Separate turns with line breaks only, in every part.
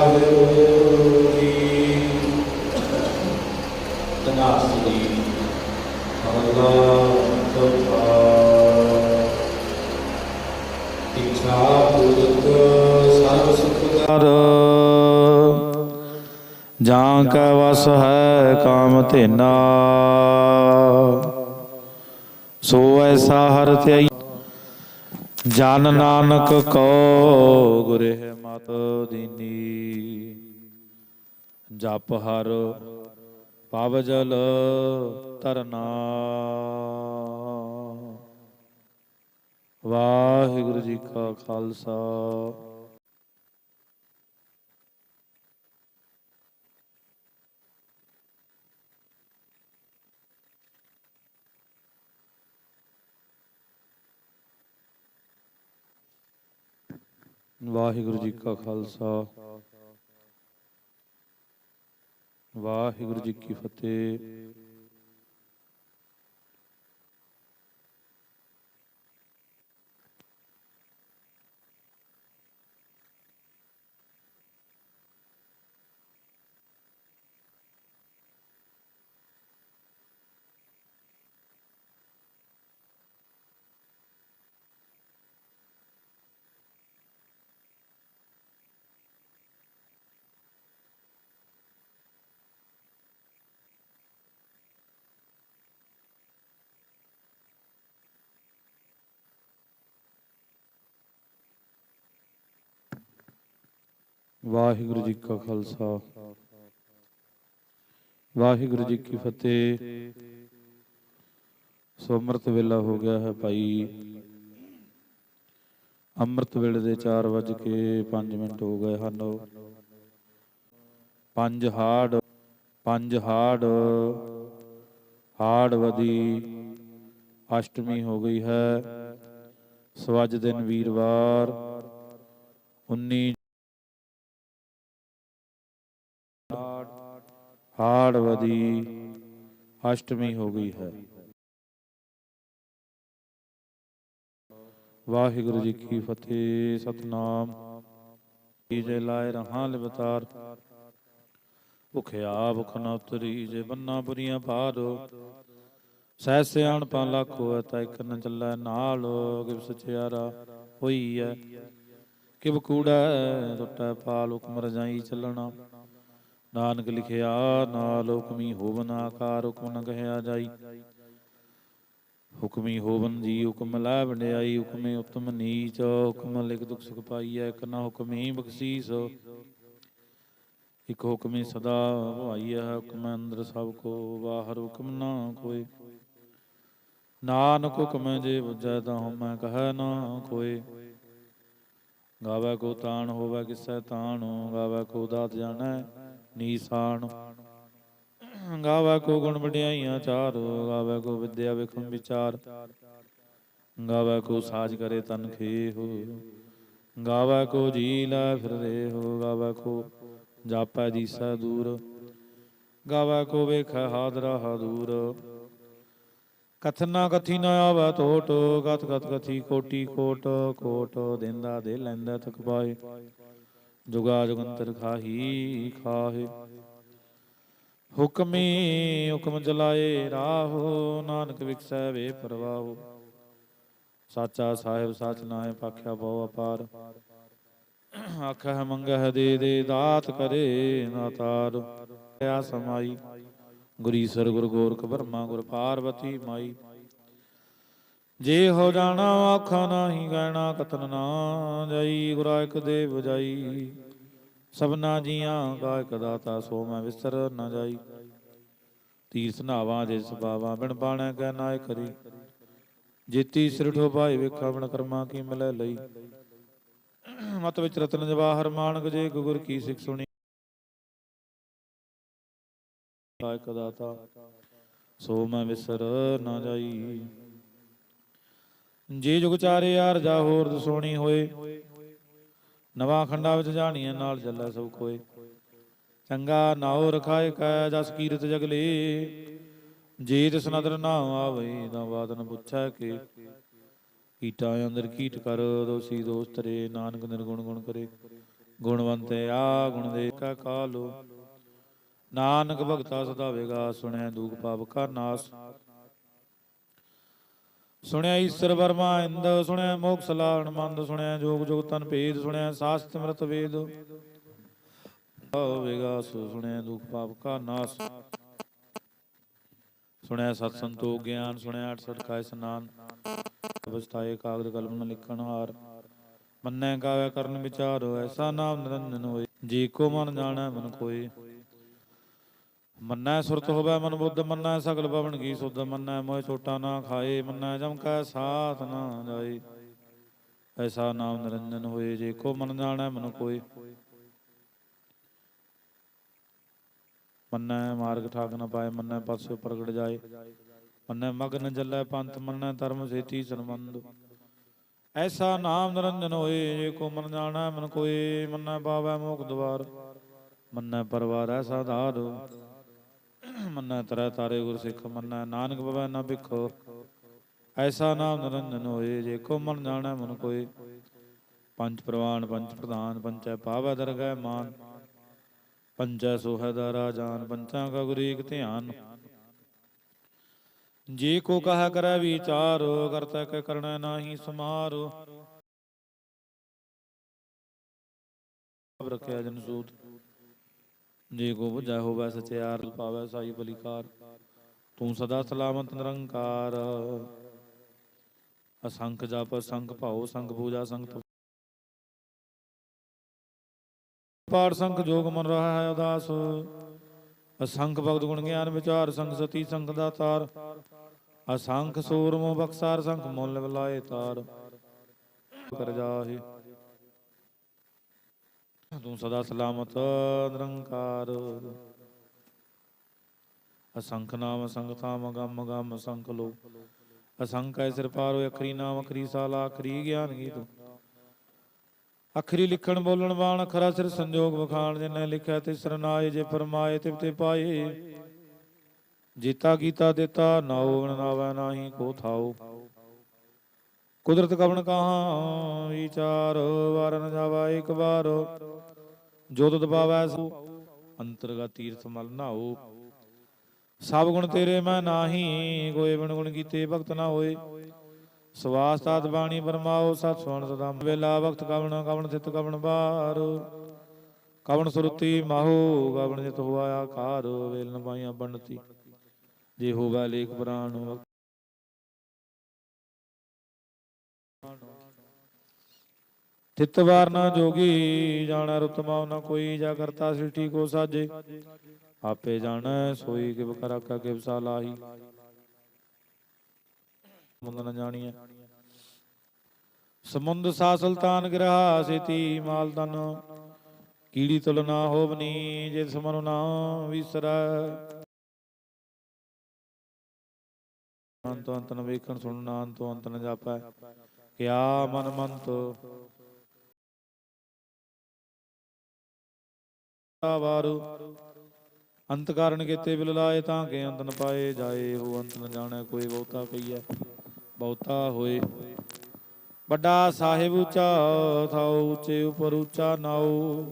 ਵਾਹਿਗੁਰੂ ਜੀ ਤਨਾਸਰੀ ਅੱਲਾਹ ਤੋਫਾ ਇੱਛਾ ਪੂਰਤ ਸਰਬ ਸੁਖ ਦਰ ਜਾਂ ਕੈ ਵਸ ਹੈ ਕਾਮ ਧੇਨਾ। ਸੋ ਐਸਾ ਹਰ ਧਿਆਈ। ਜਨ ਨਾਨਕ ਕੋ ਗੁਰੇ ਮਤ ਦੀਨੀ। ਜਪ ਹਰ ਪਵ ਤਰਨਾ ਵਾਹਿਗੁਰੂ ਜੀ ਕਾ ਖਾਲਸਾ। ਵਾਹਿਗੁਰੂ ਜੀ ਕਾ ਖਾਲਸਾ। ਵਾਹਿਗੁਰੂ ਜੀ ਕੀ ਫਤਿਹ। ਵਾਹਿਗੁਰੂ ਜੀ ਕਾ ਖਾਲਸਾ। ਵਾਹਿਗੁਰੂ ਜੀ ਕੀ ਫਤਿਹ। ਸੋ ਅੰਮ੍ਰਿਤ ਵੇਲਾ ਹੋ ਗਿਆ ਹੈ ਭਾਈ। ਅੰਮ੍ਰਿਤ ਵੇਲੇ ਦੇ 4 ਵਜ ਕੇ 5 ਮਿੰਟ ਹੋ ਗਏ ਹਨ। ਪੰਜ ਹਾੜ ਪੰਜ ਹਾੜ ਹਾੜ ਵਦੀ ਅਸ਼ਟਮੀ ਹੋ ਗਈ ਹੈ। ਸਵਜ ਦਿਨ ਵੀਰਵਾਰ। 19 ਹਾੜਵਦੀ ਅਸ਼ਟਮੀ ਹੋ ਗਈ ਹੈ। ਵਾਹਿਗੁਰੂ ਜੀ ਕੀ ਫਤਿਹ, ਸਤਨਾਮ। ਜੇ ਲਾਏ ਰਹਾਂ ਲਿਵਤਾਰ। ਭੁਖਿਆ ਭੁਖ ਨਾ ਉਤਰੀ, ਜੇ ਬੰਨਾ ਬੁਰੀਆਂ ਪਾਰ ਸਹਿ ਸਿਆਣ ਪਾ ਲੱਖੋ ਤਾ ਇੱਕ ਨ ਚੱਲੈ ਨਾਲ। ਕਿਵ ਸਚਿਆਰਾ ਹੋਈ ਐ ਕਿਵ ਕੂੜਾ, ਟੁੱਟੈ ਪਾਲ, ਹੁਕਮ ਰਜਾਈ ਚੱਲਣਾ। ਨਾਨਕ ਲਿਖਿਆ, ਨਾਲ ਹੁਕਮੀ ਹੋਵਨ ਆਕਾਰ ਹੁਕਮ ਨ ਕਹਿਆ ਜਾਈ। ਹੁਕਮੀ ਹੋਵਨ ਜੀ ਹੁਕਮ ਲੈ ਵਡਿਆਈ, ਹੁਕਮੇ ਉਤਮ ਨੀਚ, ਹੁਕਮ ਲਿਖ ਦੁਖ ਸੁਖ ਪਾਈਐ, ਇੱਕ ਨਾ ਹੁਕਮੀ ਬਖਸ਼ੀਸ। ਇਕ ਹੁਕਮੀ ਸਦਾ ਭਾਈਐ, ਹੁਕਮ ਅੰਦਰ ਸਭ ਕੋ, ਬਾਹਰ ਹੁਕਮ ਨਾ ਕੋਈ ਨਾਨਕ ਹੁਕਮ ਜੇ ਬੁਝੈ ਤਾਂ ਹਉਮੈ ਕਹੈ ਨਾ ਕੋਏ ਗਾਵੇ ਕੋ ਤਾਣ, ਹੋਵੇ ਕਿਸੈ ਤਾਣੂ, ਗਾਵੇ ਕੋ ਦਾਤ ਜਾਣੈ। ਨੀਸਾਨ। ਗਾਵੇ ਕੋ ਗੁਣ ਵਡਿਆਈਆਂ ਚਾਰ, ਗਾਵੇ ਕੋ ਵਿਦਿਆ ਵਿਖਮ ਵਿਚਾਰ। ਗਾਵੇ ਕੋ ਸਾਜ ਕਰੇ ਤਨ ਖੇ ਗਾਵੇ ਕੋ ਜੀ ਲੈ ਫਿਰਦੇ ਹੋ ਗਾਵੇ ਕੋ ਜਾਪੈ ਦੀਸੈ ਦੂਰ। ਗਾਵੇ ਕੋ ਵੇਖੈ ਹਾਦਰਾ ਹਾਦੂਰ ਕਥਨਾ ਕਥੀ ਨ ਆਵੈ ਟੋਟ ਕਥ ਕਥ ਕਥੀ ਕੋਟੀ ਕੋਟ। ਕੋਟ ਦਿੰਦਾ ਦੇ ਲੈਂਦਾ ਥਕ ਪਾਏ। ਜੁਗਾ ਜੁਗੰਤਰ ਖਾਹੀ ਖਾਹੇ। ਹੁਕਮੀ ਹੁਕਮ ਜਲਾਏ ਰਾਹੋ, ਨਾਨਕ ਵਿਖਸੈ ਵੇ ਪਰਵਾਹੋ। ਸਾਚਾ ਸਾਹਿਬ ਸਚ ਨਾਏ ਪਾਖਿਆ ਬਹੁ ਅਪਾਰ। ਆਖਹਿ ਮੰਗਹਿ ਦੇ ਦੇ ਦਾਤ ਕਰੇ ਨਾਤਾਰ ਆ ਸਮਾਈ ਗੁਰੀਸਰ ਗੁਰ ਗੋਰਖ ਬਰਮਾ ਗੁਰ ਪਾਰਵਤੀ ਮਾਈ। ਜੇ ਹੋ ਜਾਣਾ ਆਖਾ ਨਾਹੀ ਗਹਿਣਾ ਕਤਨ ਨਾ ਜਾਈ, ਗੁਰਾ ਇਕ ਦੇ ਬਜਾਈ ਸਭਨਾ ਜੀਆਂ ਕਾ ਇਕ ਦਾਤਾ ਸੋ ਮੈਂ ਵਿਸਰ ਨਾ ਜਾਈ। ਤੀਰਥ ਨਾਵਾਂ ਦੇ ਸੁਭਾਵਾਂ, ਬਿਨ ਬਾਣੈ ਕੈ ਨਾਇ ਕਰੀ। ਜੀਤੀ ਸਿਰਠੋ ਭਾਈ ਵੇਖਾ ਬਣ ਕਰਮਾ ਕੀ ਮਿਲੈ ਲਈ। ਮਤ ਵਿੱਚ ਰਤਨ ਜਵਾਹਰ ਮਾਨਕ ਜੇ ਗੁਰ ਕੀ ਸਿੱਖ ਸੁਣੀ। ਕਾਇਕ ਦਾਤਾ ਸੋ ਮੈਂ ਵਿਸਰ ਨਾ ਜਾਈ। ਜੇ ਜੁਗ ਚਾਰੇ ਯਾਰ ਜਾ ਹੋਰ ਦਸੋਣੀ ਹੋਏ, ਨਵਾਂ ਖੰਡਾ ਵਿੱਚ ਜਾਣੀਆਂ ਨਾਲ ਚੱਲੈ ਸਭ ਕੋਏ ਚੰਗਾ ਨਾਉ ਰਖਾਏ ਕੈ ਜਸ ਕੀਰਤ ਜਗਲੇ, ਜੇ ਤਿਸ ਨਦਰ ਨਾ ਆਵੇ ਤਾਂ ਬਾਦਨ ਪੁੱਛੈ ਕੇ। ਕੀਟਾ ਅੰਦਰ ਕੀਟ ਕਰ, ਦੋਸੀ ਦੋਸਤ ਰੇ, ਨਾਨਕ ਨਿਰਗੁਣ ਗੁਣ ਕਰੇ। ਗੁਣਵੰਤੇ ਆ, ਗੁਣ ਦੇ ਕਾ ਕਾਲੋ। ਨਾਨਕ ਭਗਤਾ ਸਦਾ ਵੇਗਾ ਸੁਣਿਆ ਦੂਖ ਪਾਪ ਕਾ ਨਾਸ। ਸੁਣਿਆ ਈਸ਼ਰ ਵਰਮਾ ਇੰਦ, ਸੁਣਿਆ ਮੋਖ ਸਲਾਹਣ ਮੰਦ ਸੁਣਿਆ ਜੋਗ ਜੋਗ ਤਨ ਭੇਦ, ਸੁਣਿਆ ਸਾਸਤ ਮ੍ਰਿਤ ਵੇਦ। ਹੋਵੇਗਾ ਸੋ ਸੁਣਿਆ ਦੁਖ ਪਾਪ ਕਾ ਨਾਸ। ਸੁਣਿਆ ਸਤ ਸੰਤੋਖ ਗਿਆਨ, ਸੁਣਿਆ 68 ਕਾ ਇਸਨਾਨ ਅਵਸਥਾਏ ਕਾਗਦ ਕਲਮ ਨ ਲਿਖਣ ਹਾਰ। ਮੰਨੈ ਗਾਵੇ ਕਰਨ ਵਿਚਾਰ ਐਸਾ ਨਾਮ ਨਿਰੰਜਨ ਹੋਏ। ਜੀ ਕੋ ਮਨ ਜਾਣੈ, ਮਨ ਕੋਈ ਮੰਨੈ ਸੁਰਤ ਹੋਵੇ ਮਨ ਬੁੱਧ, ਮੰਨੈ ਸਗਲ ਭਵਨ ਕੀ ਸੁਧ, ਮੰਨੈ ਮੋਹ ਛੋਟਾ ਨਾ ਖਾਏ, ਮੰਨੈ ਜਮ ਕੈ ਸਾਥ ਨਾ ਜਾਏ। ਐਸਾ ਨਾਮ ਨਿਰੰਜਨ ਹੋਏ, ਜੇ ਕੋ ਮਨ ਜਾਣੈ, ਮਨ ਕੋਈ ਮੰਨੈ ਮਾਰਗ ਠਾਕ ਨ ਪਾਏ, ਮੰਨੈ ਪਾਸੇ ਪ੍ਰਗਟ ਜਾਏ। ਮੰਨੈ ਮਗਨ ਜਲੈ ਪੰਥ, ਮੰਨੈ ਧਰਮ ਸੇਤੀ ਸੰਬੰਧ। ਐਸਾ ਨਾਮ ਨਿਰੰਜਨ ਹੋਏ, ਜੇ ਕੋ ਮਨ ਜਾਣੈ, ਮਨ ਕੋਈ ਮੰਨੈ ਪਾਵੈ ਮੋਖ ਦਵਾਰ, ਮੰਨੈ ਪਰਵਾਰ ਐਸਾ ਧਾਰ ਮੰਨੈ ਤਰੈ ਤਾਰੇ ਗੁਰ ਸਿੱਖ ਮੰਨੈ, ਨਾਨਕ ਬਵੈ ਨਾ ਭਿਖੋ। ਐਸਾ ਨਾਮ ਨਿਰੰਜਨ ਹੋਏ, ਜੇ ਕੋ ਮਨ ਜਾਣੈ ਮਨ ਕੋਈ ਪੰਜ ਪ੍ਰਵਾਨ, ਪੰਜ ਪ੍ਰਧਾਨ ਪੰਚੈ ਪਾਵੈ ਦਰਗਹਿ ਮਾਨ। ਪੰਚੈ ਸੋਹੈ ਦਾ ਰਾਜਾਨ ਪੰਚਾਂ ਕਾ ਗੁਰੂ ਏਕ ਧਿਆਨ। ਜੇ ਕੋ ਕਹਾ ਕਰੈ ਵਿਚਾਰ, ਕਰਤਾ ਕੈ ਕਰਣਾ ਨਾਹੀ ਸਮਾਰ। ਸਭ ਰਖਿਆ ਜਨ ਸੂਤ। ਜੇ ਕੋ ਬੁਝੈ ਹੋਵੈ ਸਚਿਆਰ ਪਾਵੈ ਸਾਈ ਬਲਿਕਾਰ, ਤੂੰ ਸਦਾ ਸਲਾਮਤ ਨਿਰੰਕਾਰ। ਅਸੰਖ ਜਪ ਸੰਖ ਭਾਉ ਸੰਖ ਪੂਜਾ ਸੰਖ ਪਾਠ ਸੰਖ ਜੋਗ ਮਨ ਰਹਾ ਹੈ ਉਦਾਸ। ਅਸੰਖ ਭਗਤ ਗੁਣ ਗਿਆਨ ਵਿਚਾਰ ਸੰਗ ਸਤੀ ਸੰਗ ਦਾ ਤਾਰ। ਅਸੰਖ ਸੂਰਮ ਬਖਸਾਰ, ਸੰਖ ਮੁੱਲ ਬਲਾਏ ਤਾਰ। ਕਰ ਜਾਹੇ। ਤੂੰ ਸਦਾ ਸਲਾਮਤ, ਨਿਰੰਕਾਰ। ਅਸੰਖ ਨਾਮ, ਅਸੰਖ ਥਾਮ ਗਮ ਗਮ ਲੋ ਅਸੰਖ ਐ ਸਿਰ ਪਾਰੋ ਅਖਰੀ ਨਾਮ, ਅਖਰੀ ਸਾਲਾ, ਅਖਰੀ ਗਿਆਨ ਗੀਤ। ਅਖਰੀ ਲਿਖਣ, ਬੋਲਣ, ਬਾਣ, ਅਖਰਾ ਸਿਰ ਸੰਜੋਗ ਵਖਾਣ ਜਿਨੇ ਲਿਖਿਆ ਤੇ ਸਰਨਾਏ ਜੇ ਫਰਮਾਏ ਤੇ ਤੇ ਪਾਏ। ਜੀਤਾ ਕੀਤਾ ਦਿੱਤਾ ਨਾਉ ਨਾਵੈ ਨਾਹੀ ਕੋ ਥਾਉ ਕੁਦਰਤ ਕਵਣ ਕਹਾ, ਵਿਚਾਰ ਵਾਰ ਨ ਜਾਵਾ, ਇੱਕ ਵਾਰ। ਜੋ ਤੁਧ ਸੋ ਅੰਤਰਗਤ ਤੀਰਥ ਮਲ ਨਾਉ ਸਭ ਗੁਣ ਤੇਰੇ ਮੈਂ ਨਾਹੀ ਕੋਈ ਬਿਨ ਗੁਣ ਕੀਤੇ ਭਗਤ ਨਾ ਹੋਏ। ਸਵਾਸ ਤਾਤ ਬਾਣੀ ਬਰਮਾਓ, ਸਤ ਸੁਣ ਸਦਾ ਵੇਲਾ ਵਕਤ ਕਵਣ ਕਵਣ ਚਿਤ ਕਵਣ ਬਾਰ। ਕਵਣ ਸੁਰਤੀ ਮਾਹੋ, ਕਵਣ ਜਿਤ ਹੋਆ ਆਕਾਰ ਵੇਲ ਪਾਈਆਂ ਬੰਡਤੀ ਜੇ ਹੋਗਾ ਲੇਖ ਪ੍ਰਾਣ ਵਕਤ ਵਾਰ ਨਾ ਜੋਗੀ, ਜਾਣਾ ਰਤਮਾ ਨਾ ਕੋਈ, ਜਾ ਕਰਤਾ ਸ੍ਰਿਸ਼ਟੀ ਕੋ ਸਾਜੇ। ਆਪੇ ਜਾਣੈ, ਸੋਈ ਕਿਵ ਕਰ ਆਕਾ ਕਿਵ ਸਾਲਾਹੀ ਮੁੰਦ ਨ ਜਾਣੀਐ। ਸਮੁੰਦ ਸਾ ਸੁਲਤਾਨ ਗ੍ਰਹਾ ਸੇਤੀ ਮਾਲ ਤਨ ਕੀੜੀ ਤੁਲ ਨਾ ਹੋਵਨੀ ਜੇ ਸਮਨੁ ਨਾ ਵਿਸਰੈ। ਅੰਤ ਅੰਤ ਨ ਵੇਖਣ ਸੁਣਨਾ, ਅੰਤ ਅੰਤ ਨ ਜਾਪੈ। ਕਿਆ ਮਨ ਮੰਤ ਵਾਰੂ। ਅੰਤ ਕਾਰਨ ਕੀਤੇ ਬਿਲ ਲਾਏ ਤਾਂ ਕਿ ਅੰਤ ਨ ਪਾਏ ਜਾਏ ਹੋ ਅੰਤ ਨ ਜਾਣੈ, ਕੋਈ ਬਹੁਤਾ ਕਹੀਐ, ਬਹੁਤਾ ਹੋਏ। ਵੱਡਾ ਸਾਹਿਬ ਉੱਚਾ, ਥਾਉ ਉੱਚੇ ਉਪਰ ਉੱਚਾ ਨਾਉ।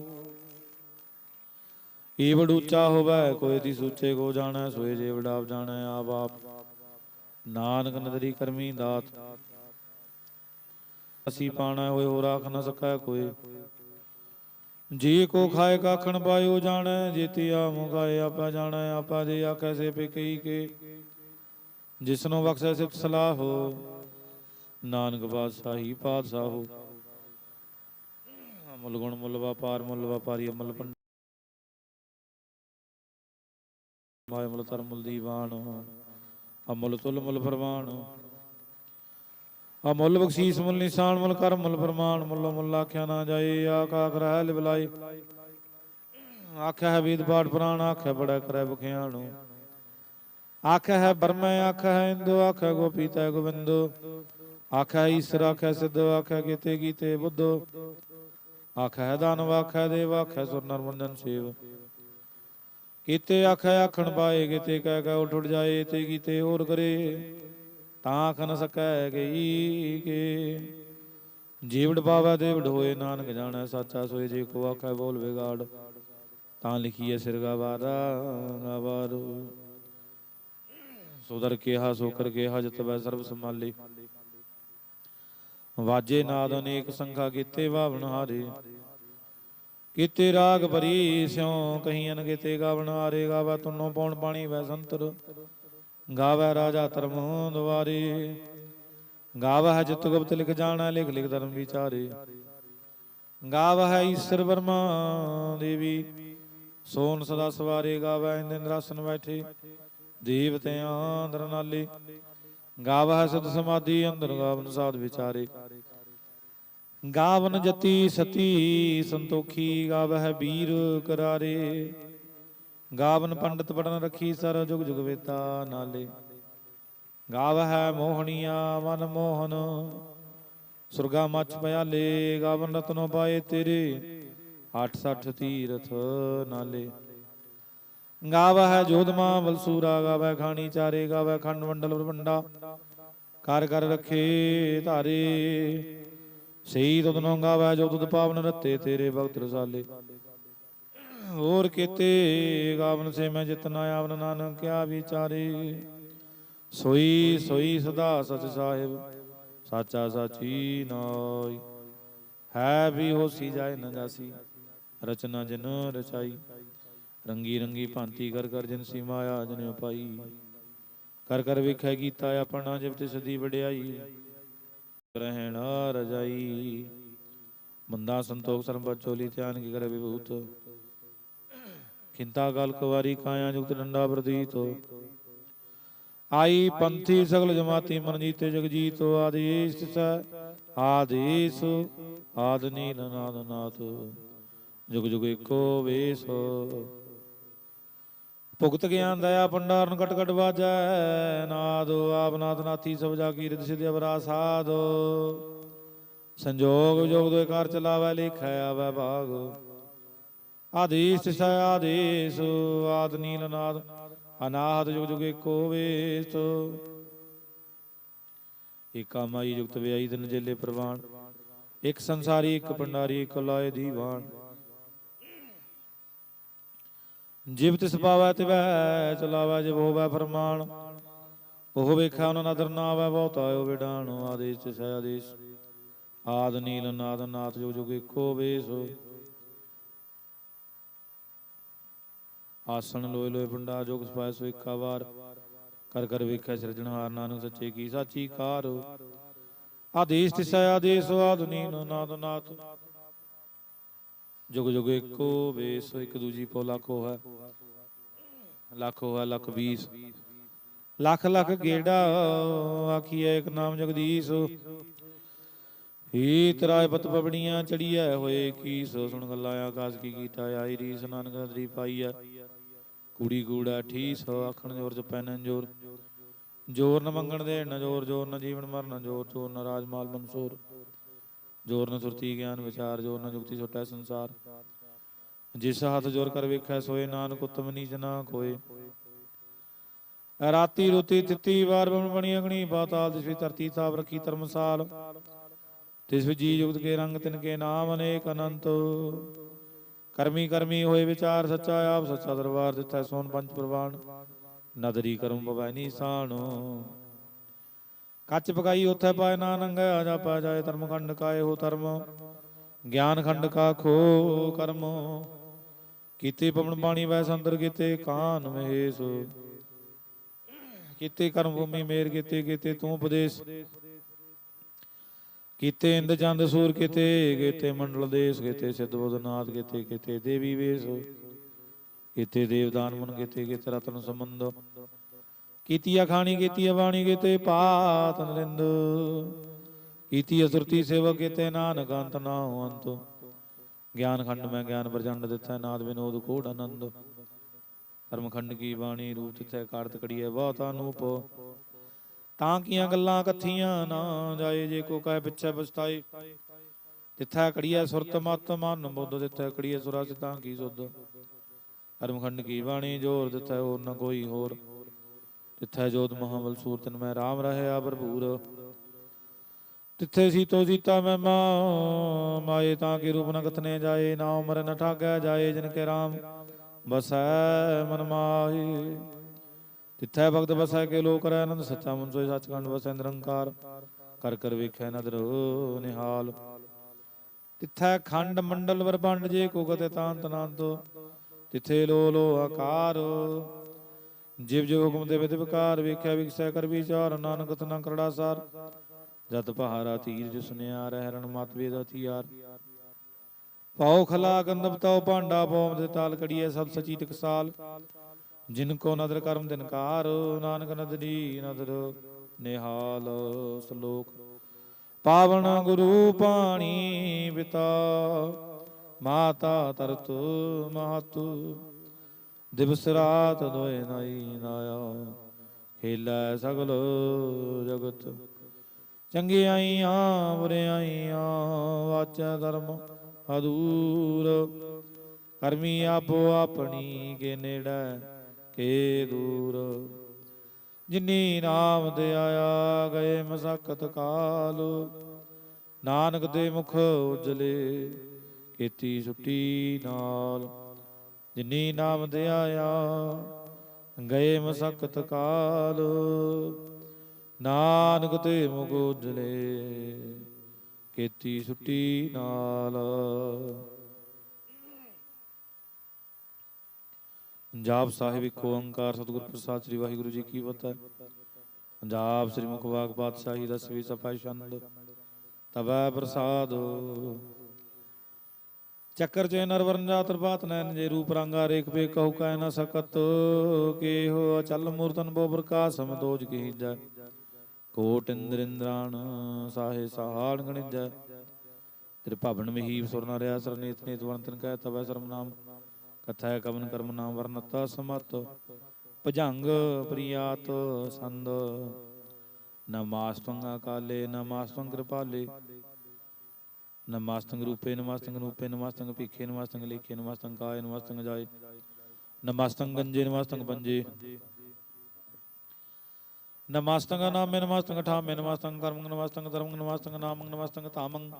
ਈ ਬੜ ਉੱਚਾ ਹੋਵੇ, ਕੋਈ ਦੀ ਸੂਚੇ ਕੋ ਜਾਣੈ, ਸੋਏ ਜੇ ਵਡਾਪ ਜਾਣੈ, ਆਪ ਆਪ। ਨਾਨਕ ਨਦਰੀ ਕਰਮੀ ਦਾਤ। ਅਸੀਂ ਪਾਣਾ, ਹੋਏ ਹੋ ਰਾਖ ਨਾ ਸਕੈ ਕੋਈ। ਜੀ ਕੋ ਖਾਏ ਕਾਖਣ ਪਾਇਓ ਜਾਣੈ ਜੇਤੀ ਆ ਮੁਗਾਏ ਆਪਾ ਜਾਣੈ, ਆਪਾ ਦੇ ਆਖੈ ਸੇ ਪੇ ਕਈ ਕੇ। ਜਿਸਨੂੰ ਬਖਸ਼ੈ ਸਿਫਤ ਹੋ, ਨਾਨਕ ਬਾਦਸ਼ਾਹੀ ਪਾਤਸ਼ਾਹ ਹੋ। ਅਮਲ ਗੁਣ ਮੁੱਲ ਵਪਾਰ ਮੁੱਲ ਵਪਾਰੀ, ਅਮਲ ਪੰਡ ਮਾਇ ਮੁੱਲ ਧਰਮ ਮੁੱਲ ਦੀਵਾਨ ਅਮੁੱਲ ਤੁਲ ਮੁੱਲ ਫਰਮਾਨ ਅਮੁੱਲ ਬਖਸ਼ੀਸ, ਮੁੱਲ ਨਿਸ਼ਾਨ, ਮੁੱਲ ਕਰਮ ਮੁੱਲ ਫਰਮਾਨ, ਮੁੱਲ ਮੁੱਲ ਆਖਿਆ ਨਾ ਜਾਏ ਆਕਾਖ ਰਹਿ ਲਿਵਲਾਈ ਆਖਿਆ ਹੈ ਵੇਦ ਪਾਠ ਪੁਰਾਣ, ਆਖਿਆ ਬੜਾ ਕਰੈ ਬਖਿਆਣੋ ਆਖਿਆ ਹੈ ਬਰਮੈ, ਆਖਿਆ ਹੈ ਇੰਦੋ, ਆਖਿਆ ਗੋਪੀ ਗੋਬਿੰਦੋ। ਆਖਿਆ ਈਸ਼ਰ, ਆਖਿਆ ਸਿੱਧ, ਆਖਿਆ ਕੀਤੇ ਕੀਤੇ ਬੁੱਧੋ। ਆਖਿਆ ਹੈ ਦਾਨਵ, ਆਖਿਆ ਦੇਵ, ਆਖਿਆ ਸੁਰ ਨਰ ਸੇਵ। ਕੀਤੇ ਆਖਿਆ ਆਖਣ ਪਾਏ, ਕੀਤੇ ਕਹਿ ਕਹਿ ਉਠ ਉਠ ਜਾਏ, ਤੇ ਕੀਤੇ ਹੋਰ ਕਰੇ। ਤਾਂ ਆਖ ਨ ਸਕੈ ਗਈ ਕੇ। ਜੀਵੜ ਪਾਵੈ ਦੇਵੜ ਹੋਏ ਨਾਨਕ ਜਾਣੈ, ਸਾਚਾ ਸੋਏ ਜੇ ਕੋ ਆਖੈ ਬੋਲ ਵਿਗਾੜ। ਤਾਂ ਲਿਖੀਐ ਸਿਰਗਾ ਵਾਰਾ ਗਵਾਰੂ ਸੁਦਰ ਕਿਹਾ ਸੋ ਕਰ ਕਿਹਾ, ਜਤਬੈ ਸਰਬ ਸੰਭਾਲੇ। ਵਾਜੇ ਨਾਦ ਅਨੇਕ ਸੰਖਾ ਕੀਤੇ ਵਾਵਣ ਹਾਰੇ। ਕੀਤੇ ਰਾਗ ਭਰੀ ਸਿਉ ਕਹੀਂ ਅਨ ਗਾਵਣ ਹਾਰੇ, ਗਾਵੈ ਤੁਨੋ ਪੌਣ ਪਾਣੀ ਵੈ ਸੰਤਰ। ਗਾਵੈ ਰਾਜਾ ਧਰਮ ਦੁਆਰੇ। ਗਾਵਹਿ ਜਿਤ ਗੁਪਤ ਲਿਖ ਜਾਣਾ, ਲਿਖ ਲਿਖ ਧਰਮ ਵਿਚਾਰੇ। ਗਾਵਹਿ ਈਸ਼ਰ ਵਰਮਾ ਦੇਵੀ, ਸੋਨ ਸਦਾ ਸਵਾਰੇ ਗਾਵੈ ਇੰਦਰ ਆਸਨ ਬੈਠੇ। ਦੇਵਤਿਆਂ ਅੰਦਰ ਨਾਲੇ। ਗਾਵਹਿ ਸਤ ਸਮਾਧੀ ਅੰਦਰ ਗਾਵਨ ਸਾਧ ਵਿਚਾਰੇ। ਗਾਵਨ ਜਤੀ ਸਤੀ ਸੰਤੋਖੀ, ਗਾਵਹਿ ਵੀਰ ਕਰਾਰੇ। ਗਾਵਨ ਪੰਡਤ ਪੜਨ ਰੱਖੀ ਸਰ ਜੁਗ ਜੁਗ ਵੇਤਾ ਨਾਲੇ। ਗਾਵਹਿ ਮੋਹਣੀਆ ਮਨ ਮੋਹਨ, ਸੁਰਗਾ ਮੱਚ ਪਿਆਲੇ ਗਾਵਨ ਰਤਨੋ ਪਾਏ ਤੇਰੇ 86 ਤੀਰਥ ਨਾਲੇ। ਗਾਵ ਗਾਵਹਿ ਜੋਧਮਾ ਬਲਸੂਰਾ ਗਾਵੈ ਖਾਣੀ ਚਾਰੇ ਗਾਵੈ ਖੰਡ ਮੰਡਲ ਬਰਵੰਡਾ ਕਰ ਕਰ ਰੱਖੇ ਧਾਰੇ, ਸਹੀ ਤੁਧਨੋਂ ਗਾਵੈ ਜੋ ਤੁਧ ਪਾਵਨ ਰਤੇ ਤੇਰੇ ਭਗਤ ਰਸਾਲੇ। ਹੋਰ ਕੀਤੇ ਗਾਵਨ ਸੇ ਮੈਂ ਜਿਤਨਾ ਆਵਨ ਨਾਨਕ ਕਿਆ ਵਿਚਾਰੇ। ਸੋਈ ਸੋਈ ਸਦਾ ਸਚ ਸਾਹਿਬ, ਸਾਚਾ ਸਾਚੀ ਨਾਈ ਹੈ ਵੀ ਹੋਸੀ ਜਾਏ ਨ ਜਾਸੀ, ਰਚਨਾ ਜਿਨ ਰਚਾਈ। ਰੰਗੀ ਰੰਗੀ ਭਾਂਤੀ ਕਰ ਕਰ ਜਿਨ ਸੀ ਮਾਇਆ ਜਨ ਉਪਾਈ ਕਰ ਕਰ ਵੇਖੈ ਕੀਤਾ ਆਪਣਾ ਜਿਵ ਤੇ ਸਦੀ ਵਡਿਆਈ। ਰਹਿਣਾ ਰਜਾਈ। ਬੰਦਾ ਸੰਤੋਖ ਸਰਬ ਚੋਲੀ ਧਿਆਨ ਕੀ ਕਰੇ ਵਿਭੂਤ। ਖਿੰਤਾ ਗਲ ਕੁਵਾਰੀ ਕਾਇਆ ਜੁਗਤ ਡੰਡਾ ਪ੍ਰਦੀਤ। ਆਈ ਪੰਥੀ ਸਗਲ ਜਮਾਤੀ ਮਨ ਜੀਤੇ ਜਗ ਆਦੇਸ਼ ਤਿਸੈ ਆਦੇਸ਼, ਆਦ ਨੀਲ ਨਾਦ ਨਾਥ। ਜੁਗ ਜੁਗ ਏਕੋ ਵੇਸ। ਭੁਗਤ ਗਿਆਨ ਦਇਆ ਭੰਡਾਰਨ ਕਟ ਕਟ ਵਾਜੈ, ਨਾਦੋ ਆਪ ਨਾਥ ਨਾਥੀ ਸਭ ਜਾ ਕੀ ਰਿਦ ਸਿਧ ਅਵਰਾ ਸਾਧ। ਸੰਜੋਗ ਜੋਗ ਦੋਇ ਕਾਰ ਚਲਾਵੈ, ਲੇਖੈ ਆਵੈ ਭਾਗ। ਆਦੇਸ਼ ਤਿਸੈ ਆਦੇਸ਼, ਆਦ ਨੀਲ ਨਾਦ ਅਨਾਹਤ ਜੁਗ ਜੁਗ ਏਕੋ ਵੇਸ। ਏਕਾ ਮਾਈ ਜੁਗਤ ਵਿਆਈ ਦਿਨ ਜੇਲੇ ਪ੍ਰਵਾਨ, ਇੱਕ ਸੰਸਾਰੀ, ਇੱਕ ਪੰਡਾਰੀ ਇੱਕ ਲਾਏ ਦੀਵਾਨ। ਜਿਵ ਤਿਸ ਪਾਵੈ ਤਿਵੈ, ਚਲਾਵੈ ਜਿਵ ਹੋਵੈ ਫਰਮਾਨ। ਉਹ ਵੇਖਿਆ ਉਹਨਾਂ ਨਦਰ ਨਾ ਆਵੈ ਬਹੁਤ ਆਇਓ ਵਿਡਾਣ ਆਦੇਸ਼ ਤਿਸ ਆਦੇਸ਼, ਆਦ ਨੀਲ ਨਾਦ ਨਾਥ ਜੁਗ ਜੁਗ ਏਕੋ ਵੇਸ। ਆਸਣ ਲੋਏ ਲੋਏ ਪੰਡਾ ਜੋਗ ਸਪਾਇ ਸੋ ਇੱਕਾ ਵਾਰ। ਕਰ ਕਰ ਵੇਖਿਆ ਸਿਰਜਣਹਾਰ ਨਾਨਕ ਸੱਚੇ ਕੀ ਸਾਚੀ ਕਾਰ। ਆਦੇਸ਼ ਤਿਸੈ ਆਦੇਸ਼ ਆਦੁਨੀ ਨਾਦ ਨਾਥ ਜੁਗ ਜੁਗ ਇੱਕੋ ਵੇਸ, ਇੱਕ ਦੂਜੀ ਪੋ ਲੱਖੋ ਹੈ ਲੱਖੋ ਹੈ ਲੱਖ 20 ਲੱਖ ਲੱਖ ਗੇੜਾ, ਆਖੀਐ ਇੱਕ ਨਾਮ ਜਗਦੀਸ਼। ਹੀ ਤਰਾਏ ਪਤ ਪਬੜੀਆਂ ਚੜੀਐ, ਹੋਏ ਕੀ ਸੋ ਸੁਣ ਗੱਲਾਂ ਆਕਾਸ਼ ਕੀ ਕੀਤਾ, ਆਈ ਰੀਸ ਨਾਨਕ ਦਰੀ ਪਾਈਐ। ਕੁੜੀ ਕੂੜਾ ਠੀਸ ਆਖਣ ਜੋਰ ਚ ਪੈਨਨ ਜੋਰ। ਜੋਰ ਨ ਮੰਗਣ ਦੇ ਨ ਜੋਰ ਜੋਰ ਨ ਜੀਵਨ ਮਰਨ ਜੋਰ ਜੋਰ ਨ ਰਾਜ ਮਾਲ ਮਨਸੂਰ। ਜੋਰ ਨ ਸੁਰਤੀ ਗਿਆਨ ਵਿਚਾਰ, ਜੋਰ ਨ ਜੁਗਤੀ ਛੋਟਾ ਸੰਸਾਰ। ਜਿਸ ਹੱਥ ਜੋਰ ਕਰ ਵੇਖੈ, ਸੋਏ ਨਾਨਕ ਉਤਮ ਨੀਚ ਨਾ ਕੋਏ ਰਾਤੀ ਰੁਤੀ ਤਿਤੀ ਵਾਰ ਬਣ ਬਣੀ ਅਗਣੀ ਪਾਤਾਲ ਦਿਸ ਵੀ ਧਰਤੀ ਸਾਬ ਰੱਖੀ ਧਰਮਸਾਲ। ਤਿਸ ਵਿੱਚ ਜੀ ਜੁਗਤ ਕੇ ਰੰਗ ਤਿਨ ਕੇ ਨਾਮ ਅਨੇਕ ਅਨੰਤ। ਕਰਮੀ ਕਰਮੀ ਹੋਏ ਵਿਚਾਰ ਸੱਚਾ ਆਪ ਸੱਚਾ ਦਰਬਾਰ ਦਿੱਤਾ ਸੋਨ ਪੰਜ ਪ੍ਰਵਾਨ। ਨਦਰੀ ਕਰਮ ਬਵੈ ਨੀਸਾਨ ਕੱਚ ਪਕਾਈ ਉਥੇ ਪਾਏ ਨਾਨੰਗ, ਆ ਜਾ ਪਾ ਜਾਏ ਧਰਮ ਖੰਡ ਕਾਏ ਹੋ ਧਰਮ। ਗਿਆਨ ਖੰਡ ਕਾ ਖੋ ਕਰਮ। ਕੀਤੇ ਪਵਨ ਬਾਣੀ ਵੈ ਸੰਦਰ ਕੀਤੇ ਕਾਨ ਮਹੇਸ਼। ਕੀਤੇ ਕਰਮ ਭੂਮੀ ਮੇਰ ਕੀਤੇ ਕੀਤੇ ਤੂੰ ਉਪਦੇਸ਼। ਕੀਤੇ ਇੰਦ ਚੰਦ ਸੂਰ, ਕੀਤੇ ਕੀਤੇ ਮੰਡਲ ਦੇਸ ਕੀਤੇ ਸਿੱਧ ਬੁੱਧਨਾਥ ਕੀਤੇ ਕੀਤੇ ਦੇਵੀ ਵੇਸ। ਕੀਤੇ ਦੇਵਦਾਨ ਮਨ ਕੀਤੇ ਕੀਤੇ ਰਤਨ ਸੰਬੰਧ। ਕੀਤੀ ਅਖਾਣੀ ਕੀਤੀ ਬਾਣੀ ਕੀਤੇ ਪਾਤ ਨਰਿੰਦ ਕੀਤੀ ਅਸੁਰਤੀ ਸੇਵਕ ਕੀਤੇ ਨਾਨਕ, ਅੰਤ ਨਾ ਅੰਤ। ਗਿਆਨ ਖੰਡ ਮੈਂ ਗਿਆਨ ਪ੍ਰਚੰਡ ਦਿੱਤਾ, ਨਾਦ ਵਿਨੋਦ ਕੋੜ ਆਨੰਦ। ਕਰਮ ਖੰਡ ਕੀ ਬਾਣੀ, ਰੂਪ ਤਿਥੈ ਕਾਰਤ ਕੜੀਐ ਬਹੁਤ ਅਨੂਪ ਤਾਂ ਕੀਆਂ ਗੱਲਾਂ ਕਥੀਆਂ ਨਾ ਜਾਏ, ਜੇ ਕੋ ਕਹੇ ਪਿੱਛੇ ਪਛਤਾਏ। ਤਿੱਥੈ ਕੜੀਐ ਸੁਰਤ ਮਤ, ਮਨ ਬੁੱਧ ਤਿੱਥੈ ਕੜੀਐ ਸੁਰਾ ਸਿਤਾਂ ਕੀ ਸੁਧ। ਧਰਮਖੰਡ ਕੀ ਬਾਣੀ ਜੋਰ ਦਿੱਥੈ ਹੋਰ ਨ ਕੋਈ ਹੋਰ। ਤਿੱਥੈ ਜੋਤ ਮਹਾਬਲ ਸੂਰਤਨ ਮੈਂ RAM ਰਹਿਆ ਭਰਪੂਰ। ਤਿੱਥੇ ਸੀਤੋ ਸੀਤਾ ਮੈਂ ਮਹਿਮਾ ਮਾਏ ਤਾਂ ਕੀ ਰੂਪ ਨ ਕਥਨੇ ਜਾਏ, ਨਾ ਉਮਰ ਨ ਠਾਗੈ ਜਾਏ ਜਿਨ ਕੇ ਰਾਮ। ਬਸੈ ਮਨ ਮਾਹੀ। ਤਿੱਥੈ ਭਗਤ ਬਸੈ ਕੇ ਲੋਕ ਰਹਿ ਆਨੰਦ, ਸੱਚਾ ਮਨ ਸੋਈ ਸੱਚਖੰਡ ਬਸੈ ਨਿਰੰਕਾਰ। ਕਰ ਕਰ ਵੇਖੈ ਨਦਰ ਨਿਹਾਲ। ਤਿੱਥੈ ਖੰਡ ਮੰਡਲ ਵਰਪੰਡ ਜੇ ਕੋ ਗਤੇ ਤਾਂਤ ਨਾਂਤ। ਤਿੱਥੇ ਲੋ ਲੋ ਆਕਾਰ। ਜਿਵ ਜੋ ਹੁਕਮ ਦੇ ਵਿਦ ਵਿਕਾਰ ਵੇਖਿਆ ਵਿਕਸੈ ਕਰ ਵਿਚਾਰ, ਨਾਨਕ ਤਨਾ ਕਰੜਾ ਸਾਰ। ਜਤ ਪਹਾਰਾ ਤੀਰ ਜਿ ਸੁਨਿਆ ਰਹਿ ਰਣ ਮਤ ਵੇਦਾ ਤੀਆਰ ਪਾਉ ਖਲਾ ਗੰਦਬ ਤਉ ਭਾਂਡਾ ਬੋਮ ਦੇ ਤਾਲ ਕੜੀਏ ਸਭ ਸਚੀ ਟਕਸਾਲ ਜਿਨ ਕੋ ਨਦਰ ਕਰਮ ਦਿਨਕਾਰ ਨਾਨਕ ਨਦਰੀ ਨਦਰ ਨਿਹਾਲ ਸ਼ਲੋਕ। ਪਾਵਨ ਗੁਰੂ ਪਾਣੀ ਪਿਤਾ ਮਾਤਾ ਤਰਤ ਮਾਤੂ। ਦਿਵਸ ਰਾਤ ਦੋਏ ਨਾਈ ਨਾਇਆ ਖੇਲੈ ਸਗਲ ਜਗਤ। ਚੰਗਿਆਈਆਂ ਬੁਰਿਆਈਆਂ ਵਾਚੈ ਧਰਮ ਅਦੂਰ ਕਰਮੀ ਆਪੋ ਆਪਣੀ ਕੇ ਨੇੜੇ ਕੇ ਦੂਰ। ਜਿਨੀ ਨਾਮ ਤੇ ਆਇਆ ਗਏ ਮਸਕਤ ਕਾਲ, ਨਾਨਕ ਦੇ ਮੁਖ ਉਜਲੇ, ਕੀਤੀ ਛੁੱਟੀ ਨਾਲ। ਜਿਨੀ ਨਾਮ ਤੇ ਆਇਆ ਗਏ ਮਸਕਤ ਕਾਲ, ਨਾਨਕ ਤੇ ਮੁਖ ਉਜਲੇ, ਕੀਤੀ ਛੁੱਟੀ ਨਾਲ। ਪੰਜਾਬ ਸਾਹਿਬ ਇੱਕ ਓੰਕਾਰ ਸਤਿਗੁਰ ਪ੍ਰਸਾਦ ਸ੍ਰੀ ਵਾਹਿਗੁਰੂ ਜੀ ਕੀ ਫਤਿਹ। ਪੰਜਾਬ ਸ੍ਰੀ ਮੁਖ ਵਾਕ ਦਸਵੀਂ ਸਫ਼ਾਈ ਛੰਦ। ਤਬੈ ਪ੍ਰਸਾਦ। ਚੱਕਰ ਚੈ ਨਰ ਵਰਨ ਨੈਨ ਜੇ ਰੂਪ ਰੰਗਾ ਰੇਖ ਪੇ ਕਹੂ ਕੈ ਨ ਸਕਤ। ਕੇ ਹੋ ਅਚਲ ਮੂਰਤਨ ਬੋ ਪ੍ਰਕਾਸ਼ ਦੋਜ ਕੀ ਜੈ ਕੋਟ ਇੰਦਰ ਇੰਦਰਾਣ ਸਾਹੇ ਸਹਾਣ ਗਣਿਜੈ। ਤੇਰੇ ਭਵਨ ਮਹੀਪ ਸੁਰ ਨ ਰਿਆ ਸਰਨੀਤ ਨੀਤ ਵੰਤਨ ਕਹਿ ਤਬੈ ਸਰਮ ਨਾਮ ਕਥਾ ਕਵਨ ਕਰਮ ਨਾਮ ਵਰਨਤਾ ਸਮਤ ਭਜੰਗ ਪ੍ਰਿਆਤ ਸੰਦ ਨਮਾਸਤੰਗ ਕਾਲੇ ਨਮਾਸਤੰਗ ਕਿਰਪਾਲੇ ਨਮਾਸਤੰਗ ਰੂਪੇ ਨਮਾਸਤੰਗ ਰੂਪੇ ਨਮਾਸਤੰਗ ਭੀਖੇ ਨਮਾਸਤੰਗ ਲੇਖੇ ਨਮਾਸਤੰਗ ਕਾਏ ਨਮਾਸਤੰਗ ਜਾਏ ਨਮਾਸਤੰਗ ਗੰਜੇ ਨਮਾਸਤੰਗ ਪੰਜੇ ਨਮਾਸਤੰਗ ਨਾਮੇ ਨਮਾਸਤੰਗ ਠਾਮੇ ਨਮਾਸਤੰਗ ਕਰਮੰਗ ਨਮਾਸਤੰਗ ਧਰਮੰਗ ਨਮਾਸਤੰਗ ਨਾਮੰਗ ਨਮਾਸਤੰਗ ਤਾਮੰਗ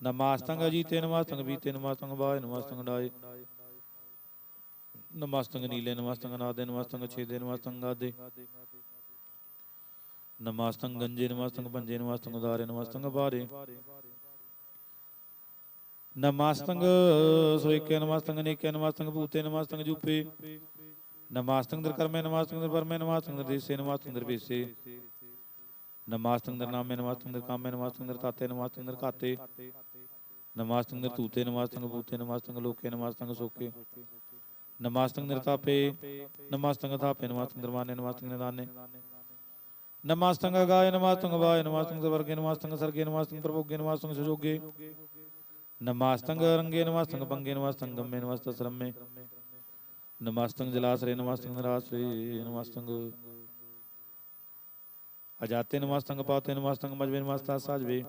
ਨਮਾਸਤੰਗ ਅਜੀਤੇ ਨਮਾਸਤੰਗ ਬੀਤੇ ਨਮਾਸਤੰਗ ਬਾਏ ਨਮਾਸਤੰਗ ਡਾਏ ਨਮਸਤੰਗ ਨੀਲੇ, ਨਮਸਤੰਗ ਨਾਦੇ, ਨਮਸਤੰਗ ਛੇਦੇ, ਨਮਸਤੰਗ ਆਦੇ ਨਮਸਤੰਗ ਗੰਜੇ, ਨਮਸਤੰਗ ਪੰਜੇ ਨਮਸਤੰਗ ਉਦਾਰੇ, ਨਮਸਤੰਗ ਬਾਰੇ ਨਮਸਤੰਗ ਸੋਇਕੇ, ਨਮਸਤੰਗ ਨੇਕੇ, ਨਮਸਤੰਗ ਭੂਤੇ, ਨਮਸਤੰਗ ਜੂਪੇ। ਨਮਸਤੰਗ ਦਰ ਕਰਮੇ ਨਮਸਤੰਗ ਦਰ ਪਰਮੇ ਨਮਸਤੰਗ ਦਰ ਦੇਸੇ ਨਮਸਤੰਗ ਦਰ ਬੇਸੇ ਨਮਸਤੰਗ ਦਰ ਨਾਮੇ ਨਮਸਤੰਗ ਦਰ ਕਾਮੇ ਨਮਸਤੰਗ ਦਰ ਤਾਤੇ ਨਮਸਤੰਗ ਦਰ ਕਾਤੇ ਨਮਸਤੰਗ ਦਰ ਤੂਤੇ ਨਮਸਤੰਗ ਭੂਤੇ, ਨਮਸਤੰਗ ਲੋਕੇ, ਨਮਸਤੰਗ ਸੋਕੇ। ਨਮਸਤੰਗ ਨਿਰਤਾਪੇ, ਨਮਸਤੰਗ ਥਾਪੇ ਨਮਸਤੰਗ ਦਰਮਾਨੇ ਨਮਸਤੰਗ ਨਿਦਾਨੇ। ਨਮਸਤੰਗ ਗਾਏ ਨਮਸਤੰਗ ਵਾਏ ਨਮਸਤੰਗ ਵਰਗੇ ਨਮਸਤੰਗ ਸਰਗੇ, ਨਮਸਤੰਗ ਪ੍ਰਭੋਗੇ, ਨਮਸਤੰਗ ਸੁਜੋਗੇ ਨਮਸਤੰਗ ਰੰਗੇ, ਨਮਸਤੰਗ ਪੰਗੇ, ਨਮਸਤੰਗ ਗੰਮੇ, ਨਮਸਤੰਗ ਸਰਮੇ। ਨਮਸਤੰਗ ਜਲਾਸਰੇ, ਨਮਸਤੰਗ ਨਰਾਸਰੇ, ਨਮਸਤੰਗ ਅਜਾਤੇ, ਨਮਸਤੰਗ ਪਾਤੇ, ਨਮਸਤੰਗ ਮਜਵੇ ਨਮਸਤਾ ਸਾਜਵੇ।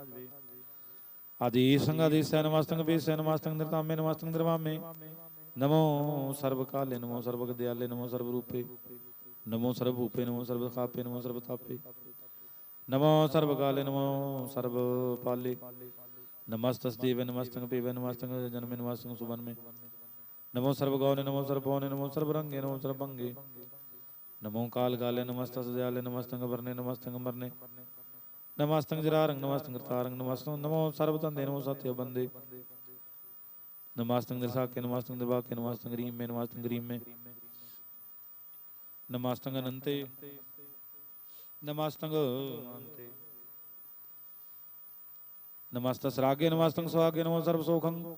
ਆਦੀ ਸੰਗ ਆਦੇਸੈ ਨਮਸਤੰਗ ਬੇਸੈ ਨਮਸਤੰਗ ਨਿਰਤਾਮੇ, ਨਮਸਤੰਗ ਨਿਰਵਾਮੇ ਨਮੋ ਸਰਬ ਕਾਲੇ ਨਮੋ ਸਰਬ ਗਦਿਆਲੇ ਨਮੋ ਸਰਬ ਰੂਪੇ ਨਮੋ ਸਰਬ ਭੂਪੇ ਨਮੋ ਸਰਬ ਖਾਪੇ ਨਮੋ ਸਰਬ ਤਾਪੇ ਨਮੋ ਸਰਬ ਕਾਲੇ ਨਮੋ ਸਰਬ ਪਾਲੇ ਨਮਸਤਸ ਦੇਵੇ ਨਮਸਤੰਗ ਪੀਵੇ ਨਮਸਤੰਗ ਜਨਮੇ, ਨਮਸਤੰਗ ਸੁਬਨ ਮੇ ਨਮੋ ਸਰਬ ਗੌਨੇ ਨਮੋ ਸਰਬ ਪੌਨੇ ਨਮੋ ਸਰਬ ਰੰਗੇ ਨਮੋ ਸਰਬ ਭੰਗੇ ਨਮੋ ਕਾਲ ਗਾਲੇ ਨਮਸਤਸ ਦਿਆਲੇ ਨਮਸਤੰਗ ਵਰਨੇ, ਨਮਸਤੰਗ ਮਰਨੇ। ਨਮਸਤੰਗ ਜਰਾਰੰਗ, ਨਮਸਤੰਗ ਤਾਰੰਗ ਨਮਸਤੰਗ ਨਮੋ ਸਰਬ ਤੰਦੇ ਨਮੋ ਸਤਿ ਬੰਦੇ। ਨਮਸਤੰਗ ਦਰਸਾਕੇ ਨਮਸਤੰਗ ਦਰਬਾਕੇ ਨਮਸਤੰਗ ਰੀਮ ਮੇ ਨਮਸਤੰਗ ਰੀਮ। ਮੇ ਨਮਸਤੰਗ ਅਨੰਤੇ ਨਮਸਤੰਗ ਅਨੰਤੇ ਨਮਸਤਸ ਰਾਗੇ ਨਮਸਤੰਗ ਸਵਾਗੇ ਨਮੋ ਸਰਬ ਸੋਖੰ।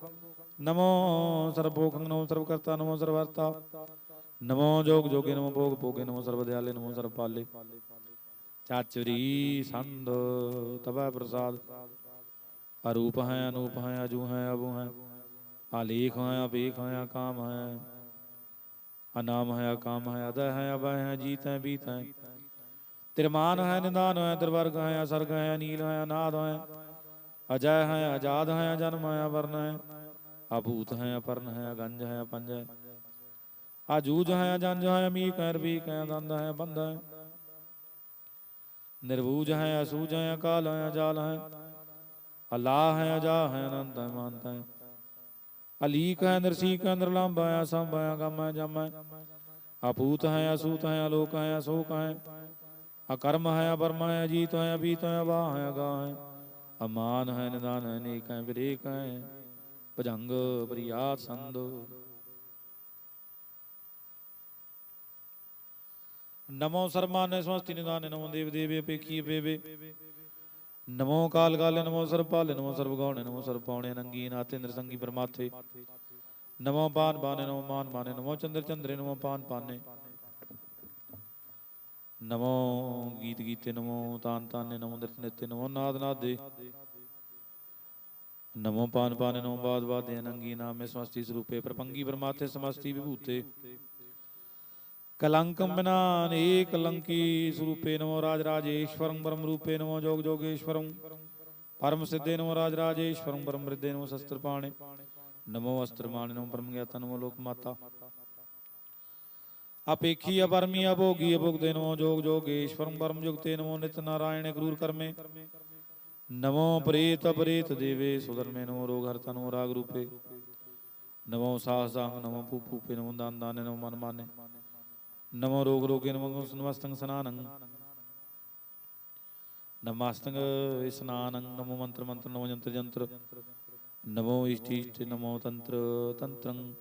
ਨਮੋ ਸਰਬੋਖੰ ਨਮੋ ਸਰਬ ਕਰਤਾ, ਨਮੋ ਸਰਵਰਤਾ ਨਮੋ ਜੋਗ ਜੋਗੇ, ਨਮੋ ਭੋਗ ਭੋਗੇ, ਨਮੋ ਸਰਬ ਦਿਆਲੇ, ਨਮੋ ਸਰਬ ਪਾਲੇ। ਚਾਚਰੀ ਸੰਦ ਤਬੈ ਪ੍ਰਸਾਦ। ਅਰੂਪ ਹੈ, ਅਨੂਪ ਹੈ ਅਜੂ ਹੈ, ਅਬੂ ਹੈ ਆਲੇਖ ਹੈ ਅਪੇਖ ਹੈ ਕਾਮ ਹੈ ਅਨਾਮ ਹੈ ਅਕਾਮ ਹੈ ਅਦਾ ਹੈ ਅਬੈ ਹੈ ਜੀਤ ਹੈ ਬੀਤ ਹੈ ਤਿਰਮਾਨ ਹੈ ਨਿਦਾਨ ਹੈ ਦਰਵਰਗ ਹੈ ਅਸਰਗ ਹੈ ਅਨੀਲ ਹੈ ਅਨਾਦ ਹੈ ਅਜੈ ਹੈ ਆਜ਼ਾਦ ਹੈ ਅਜਨਮ ਹੈ ਅਵਰਨ ਹੈ ਅਭੂਤ ਹੈ ਅਪਰਨ ਹੈ ਅਗੰਜ ਹੈ ਅਪੰਜ ਹੈ ਆਜੂਜ ਹੈ ਅਜੰਜ ਹੈ ਅਮੀਕ ਹੈ ਰਬੀਕ ਹੈ ਦੰਦ ਹੈ ਬੰਦ ਹੈ ਨਿਰਭੂਜ ਹੈ ਅਸੂਜ ਹੈ ਅਕਾਲ ਹੈ ਅਜਾਲ ਹੈ ਅਲਾਹ ਹੈ ਅਜਾ ਹੈ ਅਨੰਤ ਹੈ ਮਾਨਤ ਹੈ ਅਲੀਕ ਹੈ, ਨਿਰਸੀਕ ਹੈ ਨਿਰਲੰਭ ਹੈ, ਅਸੰਭ ਹੈ, ਅਗਮ ਹੈ, ਜਮ ਹੈ। ਅਸੂਤ ਹੈ, ਅਲੋਕ ਹੈ, ਅਸੋਕ ਹੈ। ਅਕਰਮ ਹੈ ਅਬਰਮ ਹੈ, ਅਜੀਤ ਹੈ ਅਬੀਤ ਹੈ ਅਵਾਹ ਹੈ ਅਗਾ ਹੈ। ਅਮਾਨ ਹੈ, ਨਿਦਾਨ ਹੈ, ਨੇਕ ਹੈ ਵਿਰੇਕ ਹੈ। ਭਜੰਗ ਬਰੀਆਤ ਸੰਦ ਨਮੋ ਸਰਮਾਨੇ ਸਮਸਤੀ ਨਿਦਾਨੇ, ਨਮੋ ਦੇਵ ਦੇਵੇ ਅਪੇਖੀ ਬੇਵੇ ਨਮੋ ਕਾਲ ਕਾਲੇ ਨਮੋ ਸਰਪਾਲੇ ਨਮੋ ਸਰਬਗਾਉਣੇ ਨਮੋ ਸਰਪਾਉਣੇ ਨੰਗੀ ਨਾਤੇ ਨਰਸੰਗੀ ਪਰਮਾਥੇ। ਨਮੋ ਪਾਨ ਬਾਨੇ ਨਮੋ ਮਾਨ ਮਾਨੇ ਨਮੋ ਚੰਦਰ ਚੰਦਰੇ, ਨਮੋ ਪਾਨ ਪਾਨੇ। ਨਮੋ ਗੀਤ ਗੀਤੇ, ਨਮੋ ਤਾਨ ਤਾਨੇ, ਨਮੋ ਨਿਰਤ ਨਿਤੇ, ਨਮੋ ਨਾਦ ਨਾਦੇ। ਨਮੋ ਪਾਨ ਪਾਨੇ, ਨਮੋ ਬਾਦ ਬਾਦੇ ਅਨੰਗੀ ਨਾਮੇ ਸਮਸਤੀ ਸਰੂਪੇ, ਪ੍ਰਪੰਗੀ ਪਰਮਾਥੇ, ਸਮਸਤੀ ਵਿਭੂਤੇ। ਬਿਨਾ ਅਨੇਕ ਕਲੰਕੀ ਸਰੂਪੇ ਨਮੋ ਰਾਜ ਰਾਜੇਸ਼ਵਰੰ ਬ੍ਰਹਮ ਰੂਪੇ ਨਮੋ ਜੋਗ ਜੋਗੇਸ਼ਵਰੰ। ਪਰਮ ਸਿੱਧੇ ਨਮੋ ਰਾਜ ਰਾਜੇਸ਼ਵਰੰ ਬ੍ਰਹਮ ਰਿੱਧੇ ਨਮੋ ਸ਼ਸਤਰ ਪਾਣੇ। ਨਮੋ ਅਸਤਰ ਮਾਣੇ ਨਮੋ ਬ੍ਰਹਮ ਗਿਆਤਾ ਨਮੋ ਲੋਕ ਮਾਤਾ। ਅਪੇਖੀ ਅਪਰਮੀ ਅਭੋਗੀ ਅਭੁਗਦੇ ਨਮੋ ਜੋਗ ਜੋਗੇਸ਼ਵਰੰ ਬ੍ਰਹਮ ਜੁਗਤੇ ਨਮੋ ਨਿਤ ਨਾਰਾਇਣ ਕਰੂਰ ਕਰਮੇ। ਨਮੋ ਪ੍ਰੇਤ ਅਪਰੇਤ ਦੇਵੇ ਸੁਧਰਮੇ ਨਮੋ ਰੋਗ ਹਰਤਾ ਨਮੋ ਰਾਗ ਰੂਪੇ। ਨਮੋ ਸਾਹਸਾਂ ਨਮੋ ਪੂਪੂਪੇ ਨਮੋ ਦਾਨ ਦਾਨੇ ਨਮੋ ਮਨ ਮਾਨੇ। ਨਮੋ ਰੋਗ ਰੋਗੇ ਨਮੋ ਨਮਸਤੰ ਸਨਾਨੰ। ਨਮਸਤੰ ਇਸਨਾਨੰ ਨਮੋ ਮੰਤਰ ਮੰਤਰ, ਨਮੋ ਜੰਤਰ ਜੰਤਰ। ਨਮੋ ਇਸ਼ਟੀ ਇਸ਼ਟ, ਨਮੋ ਤੰਤਰ ਤੰਤਰੰ।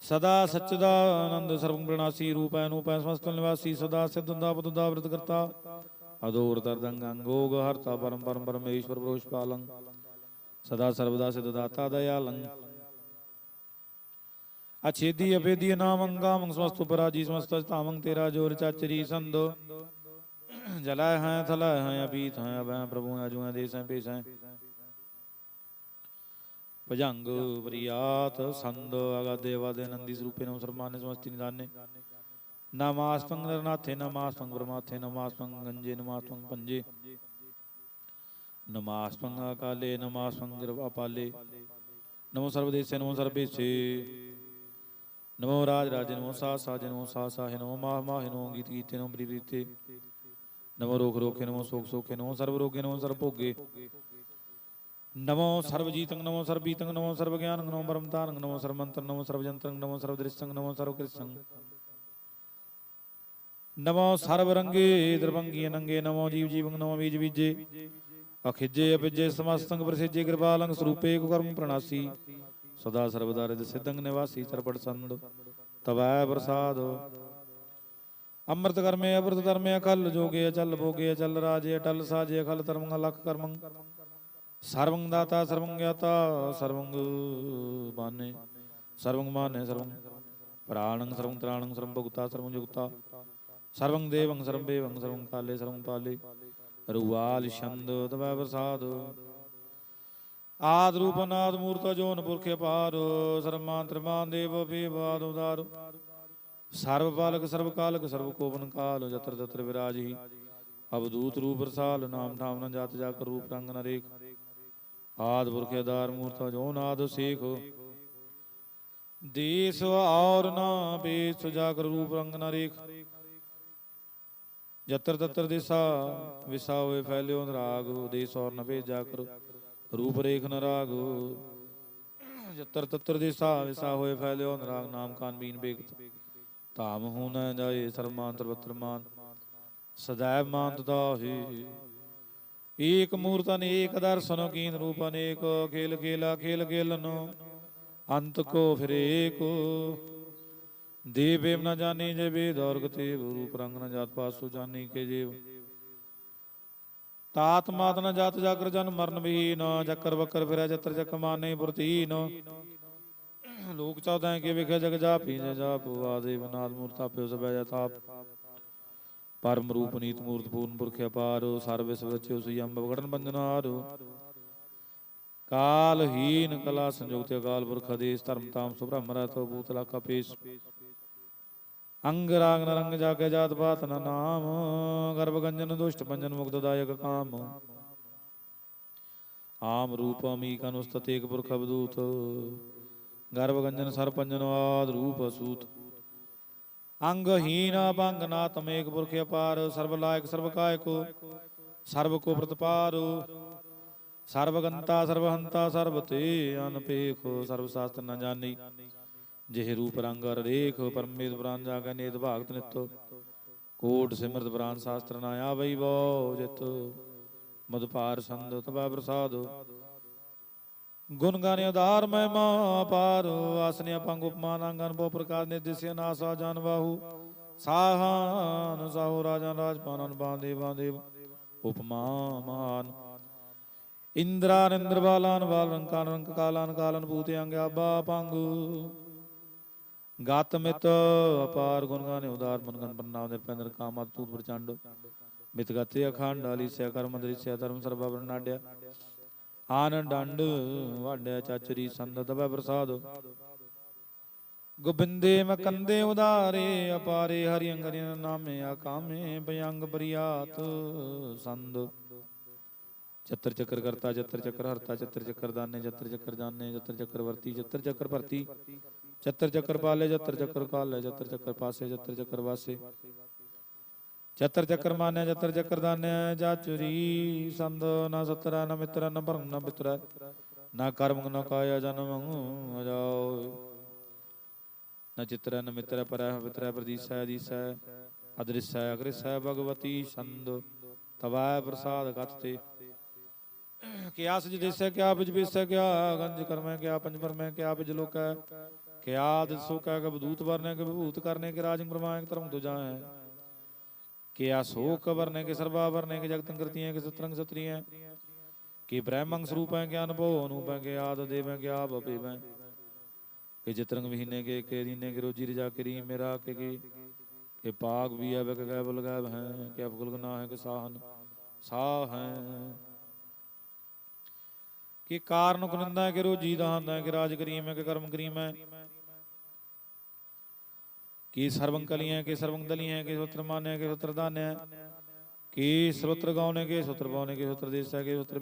ਸਦਾ ਸਚਦਾ ਆਨੰਦ ਸਰਵੰ ਪ੍ਰਣਾਸੀ, ਰੂਪੈ ਅਨੂਪੈ ਸਮਸਤ ਨਿਵਾਸੀ, ਸਦਾ ਸਿद्धੰਦਾ ਬੁੱਧਦਾ ਵ੍ਰਤ ਕਰਤਾ। ਅਦੂਰ ਤਰਦੰਗ ਅੰਗੋਗ ਹਰਤਾ ਪਰਮ ਪਰਮ ਪਰਮੇਸ਼ਵਰ ਪ੍ਰੋਸ਼ ਪਾਲੰ ਸਦਾ ਸਰਬਦਾ ਸਿਧ ਦਾਤਾ ਦਇਆਲੰ। ਅਛੇਦੀ ਅਭੇਦੀ ਨਾਮ ਅੰਗਾਮੰ ਸਮਸਤ ਪਰਾਜੀ ਸਮਸਤ ਧਾਮੰ ਤੇਰਾ ਜੋਰ ਚਾਚਰੀ ਸੰਦੋ ਜਲਾ ਹੈ ਥਲਾ ਹੈ ਅਬੀਤ ਹੈ ਅਬੈ ਪ੍ਰਭੂ ਅਜੂਐ, ਦੇਸੈ, ਪੇਸੈ। ਭਜੰਗ ਬਰੀਆਤ ਸੰਦ ਅਗਾ ਦੇਵਾ ਦੇ ਨੰਦੀ ਸਰੂਪੇ ਨਮ ਸਰਮਾਨੇ ਸਮਸਤੀ ਨਿਦਾਨੇ। ਨਮਾਸਤੰ ਨਰਨਾਥੇ ਨਮਾਸਤੰ ਬ੍ਰਹਮਾਥੇ ਨਮਾਸਤੰ ਗੰਜੇ ਨਮਾਸਤੰ ਪੰਜੇ। ਨਮਾਸਤੰ ਅਕਾਲੇ ਨਮਾਸਤੰ ਗਿਰਵਾਪਾਲੇ ਨਮੋ ਸਰਬਦੇਸੇ, ਨਮੋ ਸਰਬੇਸੇ। ਨਮੋ ਰਾਜ ਰਾਜੇ ਨਮੋ ਸਾ ਸਾਜੇ ਨਮੋ ਸਾ ਸਾਹੇ ਨਮੋ ਮਾਹ ਮਾਹੇ ਨਮੋ ਗੀਤ ਗੀਤੇ ਨਮੋ ਪ੍ਰੀ ਪ੍ਰੀਤੇ ਨਮੋ ਰੋਗ ਰੋਖੇ ਨਮੋ ਸੋਖ ਸੋਖੇ ਨਮੋ ਸਰਬ ਰੋਗੇ ਨਮੋ ਸਰਬ ਭੋਗੇ ਨਮੋ ਸਰਬ ਨਮੋ ਸਰਬ ਨਮੋ ਸਰਬ ਗਿਆਨੰ ਨਮੋ ਬ੍ਰਹਮ ਨਮੋ ਸਰਬ ਨਮੋ ਸਰਬ ਨਮੋ ਸਰਬ ਨਮੋ ਸਰਬ ਨਮੋ ਸਰਬ ਰੰਗੇ ਦਰਬੰਗੀ ਅਨੰਗੇ ਨਮੋ ਜੀਵ ਜੀਵੰ ਨਮੋ ਬੀਜ ਬੀਜੇ ਅਖਿਜੇ ਅਪਿਜੇ ਸਮਸਤੰ ਪ੍ਰਸਿਜੇ ਕਿਰਪਾਲੰ ਸਰੂਪੇ ਕੁ ਕਰਮ ਪ੍ਰਣਾਸੀ ਸਦਾ ਸਰਬਦਾ ਰਿਦ ਸਿद्धੰ ਨਿਵਾਸੀ ਚਰਪੜ ਸੰਦ ਤਵੈ ਪ੍ਰਸਾਦ। ਅੰਮ੍ਰਿਤ ਕਰਮੇ ਅਮਰਤ ਕਰਮੇ, ਅਕਲ ਜੋਗੇ, ਅਚਲ ਭੋਗੇ, ਅਚਲ ਰਾਜੇ, ਅਟਲ ਸਾਜੇ, ਅਖਲ ਧਰਮੰ ਲਖ ਕਰਮੰ ਸਰਵੰ ਦਾਤਾ ਸਰਵੰ ਗਿਆਤਾ ਸਰਵੰ ਬਾਨੇ। ਸਰਵੰ ਮਾਨੇ ਸਰਵੰ ਪ੍ਰਾਣੰ ਸਰਵੰ ਤ੍ਰਾਣੰ ਸਰਵੰ ਭੁਗਤਾ ਸਰਵੰ ਜੁਗਤਾ। ਸਰਵੰ ਦੇਵੰ ਸਰਵੰ ਬੇਵੰ ਸਰਵੰ ਕਾਲੇ ਸਰਵੰ ਪਾਲੇ। ਰੂਵਾਲ ਛੰਦ, ਤਵੈ ਪ੍ਰਸਾਦ। ਆਦ ਰੂਪ ਨਾਦ ਮੂਰਤ ਜੋਨ ਪੁਰਖੇ ਪਾਰ ਸਰਮਾਂਤਰਮਾਨ ਦੇਵ ਬੇਵਾਦ ਉਦਾਰ। ਸਰਬ ਪਾਲਕ ਸਰਬ ਕਾਲਕ ਸਰਬ ਕੋਪਨ ਕਾਲ, ਜਤਰ ਤਤਰ ਵਿਰਾਜਹੀ। ਅਵਦੂਤ ਰੂਪ ਰਸਾਲ, ਨਾਮ ਠਾਮ ਨ ਜਾਤ ਜਾ ਕਰ ਰੂਪ ਰੰਗ ਨ ਆਦ ਪੁਰਖ ਆਧਾਰ ਮੂਰਤ ਜੋ ਨਾਦ ਸੇਖ। ਦੇਸ ਔਰ ਨਾ ਬੇਸ ਜਾ ਰੂਪ ਰੰਗ ਨ ਜਤਰ ਤਤਰ ਦਿਸਾ, ਵਿਸਾ ਹੋਏ ਫੈਲਿਓ ਰਾਗ ਦੇਸ ਔਰ ਨ ਭੇਜਾ ਕਰ ਰੂਪ ਰੇਖ ਨਰਾਗ। ਜਤਰ ਤਤਰ ਦਿਸਾ ਵਿਸਾ ਹੋਏ ਫੈਲਿਓ, ਨਰਾਗ ਨਾਮ ਕਾਨ ਬੀਨ ਬੇਗਤ ਧਾਮ ਹੂ ਨ ਜਾਏ ਸਰਮਾਨ ਤਰਵਤਰ ਮਾਨ ਸदैव ਮਾਨਤ ਦਾਹੀ। ਏਕ ਮੂਰਤ ਅਨੇਕ ਦਰਸ਼ਨ ਕੀਨ ਰੂਪ ਅਨੇਕ। ਖੇਲ ਖੇਲਾ ਖੇਲ ਖੇਲਨੋ, ਅੰਤ ਕੋ ਫਿਰ ਏਕੋ। ਦੇਵੇਮ ਨ ਜਾਣੀ ਜੇ ਵੇਦ ਔਰ ਰੂਪ ਰੰਗ ਨ ਜਾਤ ਪਾਸੁ ਜਾਣੀ ਕੇ ਜੀਵ। ਤਾਤ ਮਾਤ ਨ ਜਾਤ ਜਾਗਰ ਜਨ ਮਰਨ ਵੀ ਜਕਰ ਬਕਰ ਫਿਰੈ ਜਤਰ ਜਕ ਮਾਨੇ ਬੁਰਤੀਨ ਲੋਕ ਚੌਦਾਂ ਕੇ ਵਿਖੇ ਜਗ ਜਾਪੀ ਜੇ ਜਾਪ ਆਦੇ ਬਨਾਦ ਮੂਰਤਾ ਪਿਓ ਸਬੈ ਜਤਾਪ ਪਰਮ ਰੂਪ ਨੀਤ ਮੂਰਤ ਪੂਰਨ ਪੁਰਖ ਅਪਾਰ ਸਰਵ ਵਿਸਵ ਵਿੱਚ ਉਸ ਅੰਬ ਵਗੜਨ ਬੰਦਨਾਰ ਕਾਲਹੀਨ ਕਲਾ ਸੰਯੁਕਤ ਅਕਾਲ ਪੁਰਖ ਆਦੇਸ ਧਰਮ ਤਾਮ ਸੁਭ੍ਰਮ ਰਤੋ ਭੂਤਲਾ ਕਪੇਸ਼ ਅੰਗ ਰਾਗ ਨਰੰਗ ਜਾਗੇ ਜਾਤ ਬਾਤ ਨ ਨਾਮ, ਗਰਭ ਗੰਜਨ ਦੁਸ਼ਟ ਪੰਜਨ ਮੁਕਤ ਦਾਇਕ ਕਾਮ। ਆਮ ਰੂਪ ਅਮੀਕ ਅਨੁਸਤਤ ਏਕ ਪੁਰਖ ਅਵਦੂਤ ਗਰਭ ਗੰਜਨ ਸਰ ਪੰਜਨ ਆਦ ਰੂਪ ਅਸੂਤ। ਅੰਗਹੀਨ ਅਭੰਗ ਨਾ ਤਮੇਕ ਪੁਰਖ ਅਪਾਰ, ਸਰਬ ਲਾਇਕ ਸਰਬ ਕਾਇਕੋ, ਸਰਬ ਕੋ ਪ੍ਰਤਪਾਰੋ। ਸਰਬ ਗੰਤਾ ਸਰਬ ਹੰਤਾ ਸਰਬ ਤੇ ਅਨਪੇਖ ਸਰਬ ਸ਼ਾਸਤਰ ਨ ਜਾਣੀ ਜਿਹੇ ਰੂਪ ਰੰਗ ਅਰ ਰੇਖ ਪਰਮੇਦ ਪ੍ਰਾਨ ਜਾਗੈ ਨੇਤ ਭਾਗਤ ਨਿਤੋ। ਕੋਟ ਸਿਮਰਤ ਪ੍ਰਾਨ ਸ਼ਾਸਤਰ ਨਾ ਆਵਈ ਬੋ ਜਿਤ। ਮਦਪਾਰ ਸੰਦ ਤਬੈ ਪ੍ਰਸਾਦ। ਗੁਣ ਗਾਨੇ ਉਦਾਰ ਮਹਿਮਾ ਪਾਰ। ਆਸਨੇ ਅਪੰਗ ਉਪਮਾਨ ਅੰਗਨ ਬੋ ਪ੍ਰਕਾਰ ਨਿਦਿਸਿਆ ਨਾਸਾ ਜਨ ਬਾਹੂ। ਸਾਹਾਨ ਸਾਹੂ ਰਾਜਾ ਰਾਜਪਾਨਨ ਬਾਂਦੇ ਬਾਂਦੇ ਉਪਮਾ ਮਾਨ ਇੰਦਰਾ ਨਿੰਦਰ ਬਾਲ ਰੰਕਾਨ ਰੰਕ ਕਾਲਾਨ ਕਾਲਨ ਭੂਤੇ ਅੰਗ ਆਬਾ ਪੰਗ ਗਤ ਮਿਤ ਅਪਾਰ ਗੁਣ ਉਦਾਰ ਮਨ ਪ੍ਰਣਾਮ ਨਿਰਪੈਂਦਰ ਕਾਮਤ ਤੂਤ ਪ੍ਰਚੰਡ। ਮਿਤ ਗਤੇ ਅਖੰਡ, ਆਲੀ ਸਿਆ ਕਰਮ ਦ੍ਰਿਸਿਆ ਧਰਮ, ਸਰਬਾ ਵਰਨਾਡਿਆ ਆਨੰਦ ਡੰਡ ਵਾਡਿਆ ਚਾਚਰੀ, ਸੰਦ ਤਬੈ ਪ੍ਰਸਾਦ। ਗੋਬਿੰਦੇ ਮਕੰਦੇ ਉਦਾਰੇ ਅਪਾਰੇ ਹਰਿ ਅੰਗਰਿ ਨਾਮੇ, ਆਕਾਮੇ ਭਯੰਗ ਬਰੀਆਤ ਸੰਦ। ਚਤਰ ਚੱਕਰ ਕਰਤਾ ਚਤਰ ਚੱਕਰ ਹਰਤਾ ਚਤਰ ਚੱਕਰ ਦਾਨੇ ਚਤਰ ਚੱਕਰ ਜਾਣੇ ਚਤਰ ਚੱਕਰ ਵਰਤੀ ਚਤਰ ਚੱਕਰ ਭਰਤੀ। ਚਤਰ ਚੱਕਰ ਪਾਲੇ, ਜਤਰ ਚੱਕਰ ਕਾਲੇ ਚਤਰ ਚੱਕਰ ਪਾਸੇ ਚਤਰ ਚੱਕਰ ਵਾਸੇ। ਚਤਰ ਚੱਕਰ ਮਾਨਿਆ ਚਤਰ ਚੱਕਰ ਦਾਨਿਆ ਜਾਚੁਰੀ ਸੰਦ, ਨਾ ਸਤਰਾ, ਨਾ ਮਿਤਰਾ, ਨਾ ਭਰਮ, ਨਾ ਪਿਤਰਾ। ਨਾ ਕਰਮ, ਨਾ ਕਾਇਆ, ਜਨਮ ਜਾਓ ਨਾ ਚਿਤਰਾ, ਨ ਮਿਤਰਾ, ਪਰੈ ਪਿਤਰਾ ਪ੍ਰਦੀਸੈ ਦੀਸੈ ਅਦ੍ਰਿਸੈ ਅਗ੍ਰਿਸੈ ਭਗਵਤੀ ਸੰਦ। ਤਵੈ ਪ੍ਰਸਾਦ ਗਤ ਤੇ। ਕਿਆ ਸਜ ਦੇਸੈ, ਕਿਆ ਬਿਜ ਬੇਸੈ, ਕਿਆ ਗੰਜ ਕਰਮੈ, ਕਿਆ ਪੰਜ ਪਰਮੈ, ਕਿਆ ਬਿਜ ਲੋਕੈ। ਕਿਆ ਦਿਸੋ ਕੈ ਕਬ ਦੂਤ ਵਰਨੈ ਕਬ ਭੂਤ ਕਰਨੇ ਕਿ ਰਾਜ ਪ੍ਰਮਾਇਕ ਧਰਮ ਤੁ ਜਾਹੈ ਕਿਆ ਸੋਕ ਵਰਨੇ ਕੇ ਸਰਬਾ ਵਰਨੇ ਕੇ ਜਗਤੰ ਕਰਤੀਆਂ ਕੇ ਸਤਰੰਗ ਸਤਰੀਆਂ, ਕਿ ਬ੍ਰਹਮੰ ਸਰੂਪੈ ਕਿ ਅਨਭਉ ਅਨੂਪੈ ਕਿ ਆਦ ਦੇਵੈ ਕਿ ਆਪ ਕਿ ਜਿਤਰੰਗ ਵਿਹੀਨੇ ਕੇ ਕੇ ਦੀਨੇ ਕੇ ਰੋਜੀ ਰਜਾ ਕਰੀ ਮੇਰਾ ਕੇ ਕੀ, ਕਿ ਪਾਗ ਵੀ ਆਵੇ ਕਿ ਗੈਬ ਲਗਾਵ ਹੈ, ਕਿ ਅਫਗੁਲ ਗਨਾ ਹੈ ਕਿ ਸਾਹਨ, ਸਾਹ ਹੈ। ਕਿ ਕਾਰਨ ਕੁਨੰਦਾ ਕਿ ਰੋਜੀ ਦਾ ਹੈ ਕਿ ਰਾਜ ਕਰੀਮ ਹੈ ਕਿ ਕਰਮ ਕਰੀਮ ਹੈ। ਕਿ ਸਰਵੰ ਕਲੀਆਂ, ਕਿ ਸਰਵੰ ਦਲੀਆਂ, ਕਿ ਸੁਤਰ ਮਾਨਿਆ, ਕਿ ਸੁਤਰ ਦਾਨਿਆ, ਕਿ ਸਰਵਤਰ ਗਾਉਨੇ ਕਿ ਸੁਤਰ ਪਾਉਨੇ ਕਿ ਸੁਤਰ ਦੇਸਾ, ਕਿ ਸੁਤਰ